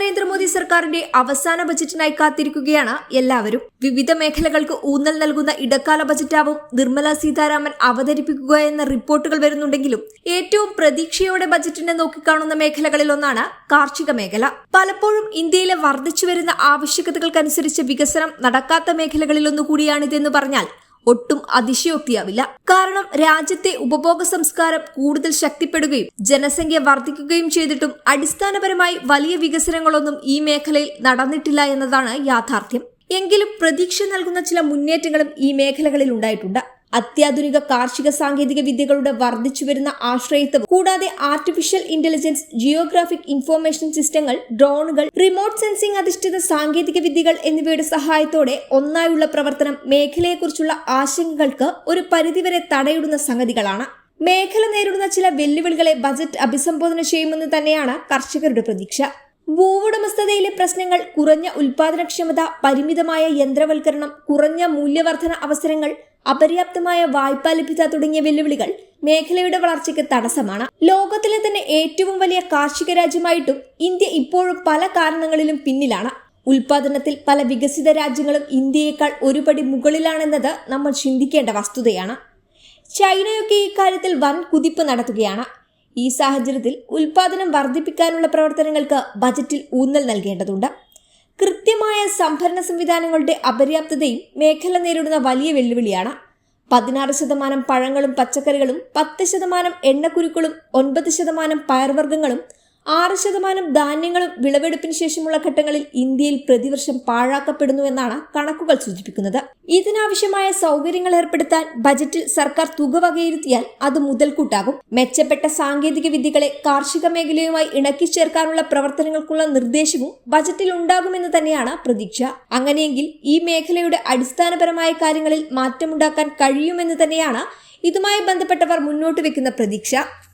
നരേന്ദ്രമോദി സർക്കാരിന്റെ അവസാന ബജറ്റിനായി കാത്തിരിക്കുകയാണ് എല്ലാവരും. വിവിധ മേഖലകൾക്ക് ഊന്നൽ നൽകുന്ന ഇടക്കാല ബജറ്റാവും നിർമ്മല സീതാരാമൻ അവതരിപ്പിക്കുക എന്ന റിപ്പോർട്ടുകൾ വരുന്നുണ്ടെങ്കിലും ഏറ്റവും പ്രതീക്ഷയോടെ ബജറ്റിനെ നോക്കിക്കാണുന്ന മേഖലകളിൽ ഒന്നാണ് കാർഷിക മേഖല. പലപ്പോഴും ഇന്ത്യയിലെ വർദ്ധിച്ചു വരുന്ന ആവശ്യകതകൾക്കനുസരിച്ച് വികസനം നടക്കാത്ത മേഖലകളിലൊന്നുകൂടിയാണിതെന്ന് പറഞ്ഞാൽ ഒട്ടും അതിശയോക്തിയാവില്ല. കാരണം രാജ്യത്തെ ഉപഭോഗ സംസ്കാരം കൂടുതൽ ശക്തിപ്പെടുകയും ജനസംഖ്യ വർദ്ധിക്കുകയും ചെയ്തിട്ടും അടിസ്ഥാനപരമായി വലിയ വികസനങ്ങളൊന്നും ഈ മേഖലയിൽ നടന്നിട്ടില്ല എന്നതാണ് യാഥാർത്ഥ്യം. എങ്കിലും പ്രതീക്ഷ നൽകുന്ന ചില മുന്നേറ്റങ്ങളും ഈ മേഖലകളിൽ ഉണ്ടായിട്ടുണ്ട്. അത്യാധുനിക കാർഷിക സാങ്കേതിക വിദ്യകളുടെ വർദ്ധിച്ചു വരുന്ന ആശ്രയത്വം കൂടാതെ ആർട്ടിഫിഷ്യൽ ഇന്റലിജൻസ് ജിയോഗ്രാഫിക് ഇൻഫോർമേഷൻ സിസ്റ്റങ്ങൾ ഡ്രോണുകൾ റിമോട്ട് സെൻസിംഗ് അധിഷ്ഠിത സാങ്കേതിക വിദ്യകൾ എന്നിവയുടെ സഹായത്തോടെ ഒന്നായുള്ള പ്രവർത്തനം മേഖലയെക്കുറിച്ചുള്ള ആശങ്കകൾക്ക് ഒരു പരിധിവരെ തടയിടുന്ന സംഗതികളാണ്. മേഖല നേരിടുന്ന ചില വെല്ലുവിളികളെ ബജറ്റ് അഭിസംബോധന ചെയ്യുമെന്ന് തന്നെയാണ് കർഷകരുടെ പ്രതീക്ഷ. ഭൂവുടമസ്ഥതയിലെ പ്രശ്നങ്ങൾ കുറഞ്ഞ ഉൽപാദനക്ഷമത പരിമിതമായ യന്ത്രവൽക്കരണം കുറഞ്ഞ മൂല്യവർധന അവസരങ്ങൾ അപര്യാപ്തമായ വായ്പ ലഭ്യത തുടങ്ങിയ വെല്ലുവിളികൾ മേഖലയുടെ വളർച്ചയ്ക്ക് തടസ്സമാണ്. ലോകത്തിലെ തന്നെ ഏറ്റവും വലിയ കാർഷിക രാജ്യമായിട്ടും ഇന്ത്യ ഇപ്പോഴും പല കാരണങ്ങളിലും പിന്നിലാണ്. ഉൽപാദനത്തിൽ പല വികസിത രാജ്യങ്ങളും ഇന്ത്യയേക്കാൾ ഒരുപടി മുകളിലാണെന്നത് നമ്മൾ ചിന്തിക്കേണ്ട വസ്തുതയാണ്. ചൈനയൊക്കെ ഇക്കാര്യത്തിൽ വൻ കുതിപ്പ് നടത്തുകയാണ്. ഈ സാഹചര്യത്തിൽ ഉൽപാദനം വർദ്ധിപ്പിക്കാനുള്ള പ്രവർത്തനങ്ങൾക്ക് ബജറ്റിൽ ഊന്നൽ നൽകേണ്ടതുണ്ട്. കൃത്യമായ സംഭരണ സംവിധാനങ്ങളുടെ അപര്യാപ്തതയും മേഖല നേരിടുന്ന വലിയ വെല്ലുവിളിയാണ്. പതിനാറ് ശതമാനം പഴങ്ങളും പച്ചക്കറികളും പത്ത് ശതമാനം എണ്ണക്കുരുക്കളും ഒൻപത് ശതമാനം പയർവർഗങ്ങളും ആറ് ശതമാനം ധാന്യങ്ങളും വിളവെടുപ്പിന് ശേഷമുള്ള ഘട്ടങ്ങളിൽ ഇന്ത്യയിൽ പ്രതിവർഷം പാഴാക്കപ്പെടുന്നു എന്നാണ് കണക്കുകൾ സൂചിപ്പിക്കുന്നത്. ഇതിനാവശ്യമായ സൗകര്യങ്ങൾ ഏർപ്പെടുത്താൻ ബജറ്റിൽ സർക്കാർ തുക വകയിരുത്തിയാൽ അത് മുതൽക്കൂട്ടാകും. മെച്ചപ്പെട്ട സാങ്കേതിക വിദ്യകളെ കാർഷിക മേഖലയുമായി ഇണക്കി ചേർക്കാനുള്ള പ്രവർത്തനങ്ങൾക്കുള്ള നിർദ്ദേശവും ബജറ്റിൽ ഉണ്ടാകുമെന്ന് തന്നെയാണ് പ്രതീക്ഷ. അങ്ങനെയെങ്കിൽ ഈ മേഖലയുടെ അടിസ്ഥാനപരമായ കാര്യങ്ങളിൽ മാറ്റമുണ്ടാക്കാൻ കഴിയുമെന്ന് തന്നെയാണ് ഇതുമായി ബന്ധപ്പെട്ടവർ മുന്നോട്ട് വെക്കുന്ന പ്രതീക്ഷ.